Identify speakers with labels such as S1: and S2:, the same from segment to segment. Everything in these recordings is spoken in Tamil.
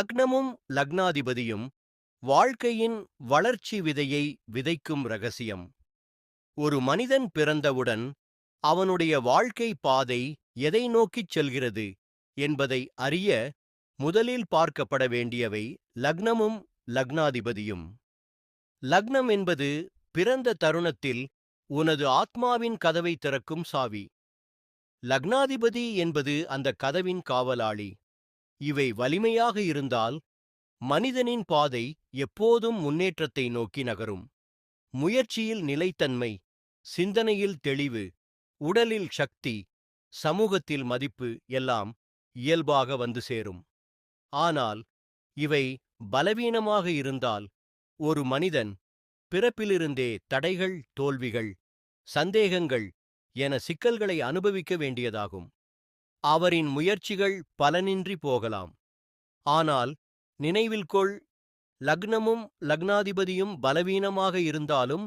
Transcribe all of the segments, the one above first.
S1: லக்னமும் லக்னாதிபதியும் வாழ்க்கையின் வளர்ச்சி விதையை விதைக்கும் ரகசியம். ஒரு மனிதன் பிறந்தவுடன் அவனுடைய வாழ்க்கை பாதை எதை நோக்கிச் செல்கிறது என்பதை அறிய முதலில் பார்க்கப்பட வேண்டியவை லக்னமும் லக்னாதிபதியும். லக்னம் என்பது பிறந்த தருணத்தில் உனது ஆத்மாவின் கதவை திறக்கும் சாவி. லக்னாதிபதி என்பது அந்த கதவின் காவலாளி. இவை வலிமையாக இருந்தால் மனிதனின் பாதை எப்போதும் முன்னேற்றத்தை நோக்கி நகரும். முயற்சியில் நிலைத்தன்மை சிந்தனையில் தெளிவு உடலில் சக்தி சமூகத்தில் மதிப்பு எல்லாம் இயல்பாக வந்து சேரும். ஆனால் இவை பலவீனமாக இருந்தால் ஒரு மனிதன் பிறப்பிலிருந்தே தடைகள் தோல்விகள் சந்தேகங்கள் என சிக்கல்களை அனுபவிக்க வேண்டியதாகும். அவரின் முயற்சிகள் பலனின்றி போகலாம். ஆனால் நினைவில் கொள் லக்னமும் லக்னாதிபதியும் பலவீனமாக இருந்தாலும்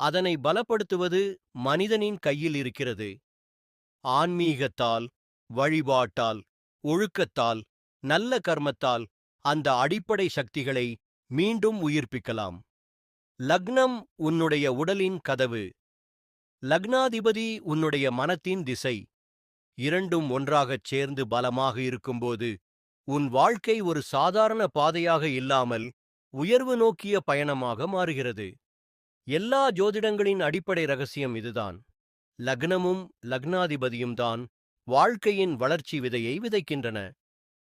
S1: அதனை பலப்படுத்துவது மனிதனின் கையில் இருக்கிறது. ஆன்மீகத்தால் வழிபாட்டால் ஒழுக்கத்தால் நல்ல கர்மத்தால் அந்த அடிப்படை சக்திகளை மீண்டும் உயிர்ப்பிக்கலாம். லக்னம் உன்னுடைய உடலின் கதவு. லக்னாதிபதி உன்னுடைய மனத்தின் திசை. இரண்டும் ஒன்றாகச் சேர்ந்து பலமாக இருக்கும்போது உன் வாழ்க்கை ஒரு சாதாரண பாதையாக இல்லாமல் உயர்வு நோக்கிய பயணமாக மாறுகிறது. எல்லா ஜோதிடங்களின் அடிப்படை ரகசியம் இதுதான். லக்னமும் லக்னாதிபதியும் தான் வாழ்க்கையின் வளர்ச்சி விதையை விதைக்கின்றன.